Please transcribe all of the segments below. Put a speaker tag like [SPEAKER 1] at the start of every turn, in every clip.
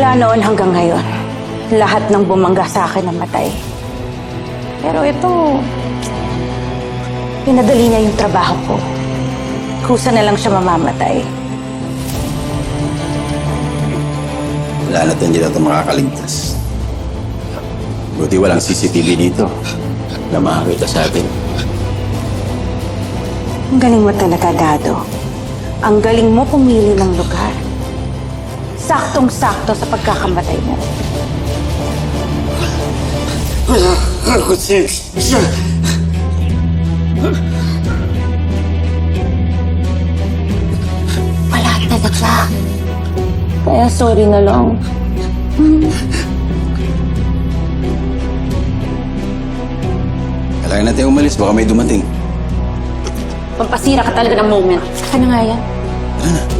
[SPEAKER 1] Mula noon hanggang ngayon, lahat ng bumangga sa akin namatay. Pero ito, pinadali niya yung trabaho ko. Kusa na lang siya mamamatay.
[SPEAKER 2] Wala na't hindi na ito makakaligtas. Buti walang CCTV dito na makakita sa atin.
[SPEAKER 1] Ang galing mo talaga, Dado. Ang galing mo pumili ng lugar. Saktong-sakto sa pagkakamatay mo.
[SPEAKER 3] Wala ako siya.
[SPEAKER 1] Wala talaga. Kaya sorry na lang.
[SPEAKER 2] Kailangan natin umalis, baka may dumating.
[SPEAKER 1] Pampasira ka talaga ng moment. Ano nga yan?
[SPEAKER 2] Tara na.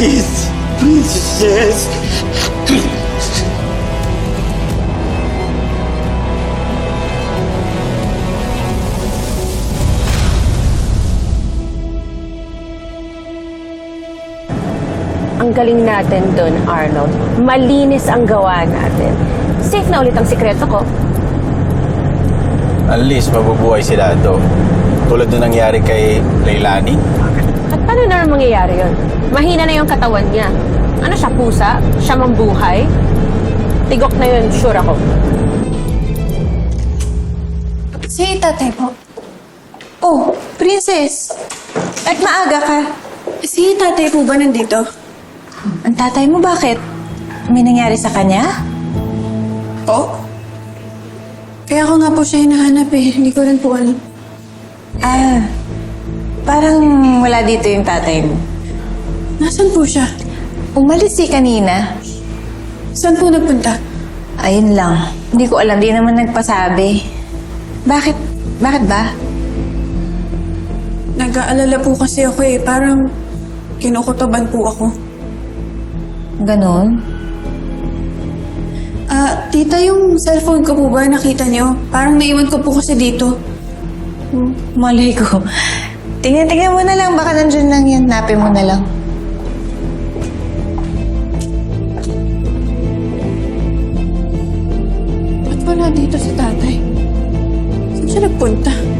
[SPEAKER 3] Please. Please, yes.
[SPEAKER 4] Ang galing natin doon, Arnold. Malinis ang gawa natin. Safe na ulit ang sikreto ko.
[SPEAKER 2] At least mabubuhay si Dado. Tulad na nangyari kay Leilani.
[SPEAKER 4] Paano na mangyayari yun? Mahina na yung katawan niya. Ano siya, pusa? Siya mambuhay? Tigok na yun, sure ako.
[SPEAKER 5] Si tatay po. Oh, princess. At maaga ka. Si tatay po ba nandito? Ang tatay mo bakit? May nangyari sa kanya?
[SPEAKER 6] Po? Kaya ako nga po siya hinahanap eh. Hindi ko rin po alam.
[SPEAKER 5] Ah, parang wala dito yung tatay mo.
[SPEAKER 6] Nasaan po siya?
[SPEAKER 5] Umalis si kanina.
[SPEAKER 6] Saan po nagpunta?
[SPEAKER 5] Ayun lang. Hindi ko alam. Di naman nagpasabi. Bakit? Bakit ba?
[SPEAKER 6] Nag-aalala po kasi ako eh. Parang kinukutoban po ako.
[SPEAKER 5] Ganon?
[SPEAKER 6] Ah, tita, yung cellphone ko po ba nakita niyo? Parang naiwan ko po kasi dito.
[SPEAKER 5] Malay ko. Tingnan-tingnan mo na lang. Baka nandyan lang yan. Napin mo na lang.
[SPEAKER 6] Ba't wala dito si tatay? Saan siya nagpunta?